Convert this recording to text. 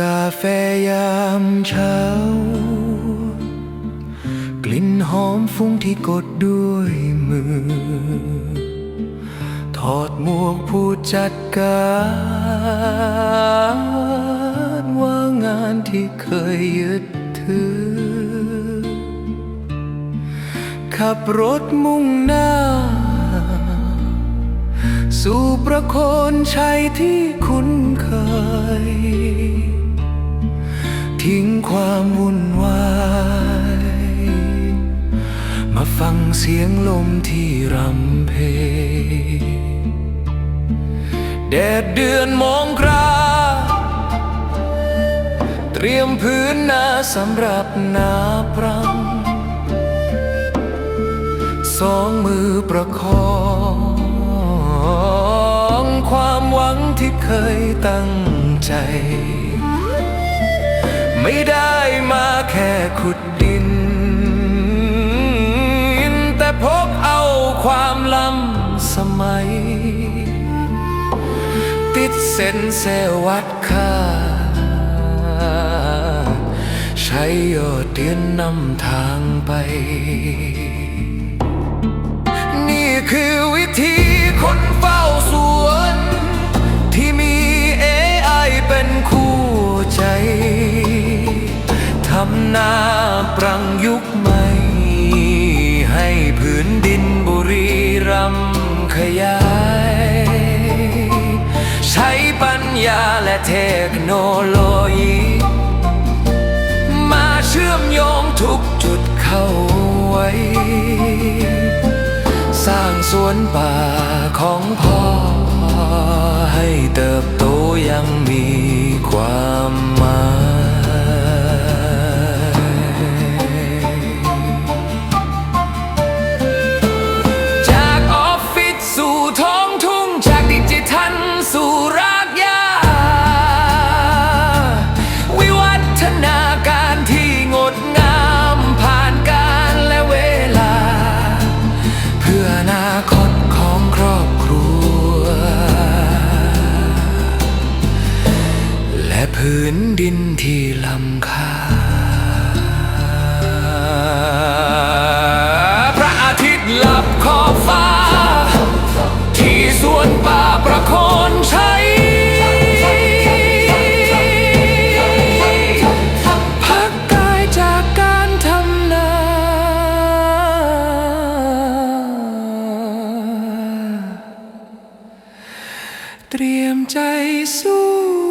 กาแฟยามเช้า กลิ่นหอมฟุ้งที่กดด้วยมือ ถอดหมวกผู้จัดการว่างานที่เคยยึดถือ ขับรถมุ่งหน้า สู่ประโคนชัยที่คุ้นเคย ทิ้งความวุ่นวายมาฟังเสียงลมที่รำเพ แดดเดือนมองกราเตรียมพื้นนาสำหรับนาปรัง สองมือประคองความหวังที่เคยตั้งใจ ไม่ได้มาแค่ขุดดิน แต่พกเอาความล้ำสมัย ติดเส้นเซวัดค่า ใช้ยอดเดียนนำทางไป นี่คือวิธี ขยาย ใช้ปัญญาและเทคโนโลยี มาเชื่อมโยงทุกจุดเข้าไว้ สร้างสวนป่าของพ่อ ให้เติบโตยังมีความ และพื้นดินที่ลำค่าพระอาทิตย์ลับขอบฟ้า ที่สวนป่าประโคนชัยพักกายจากการทำนาเตรียมใจสู้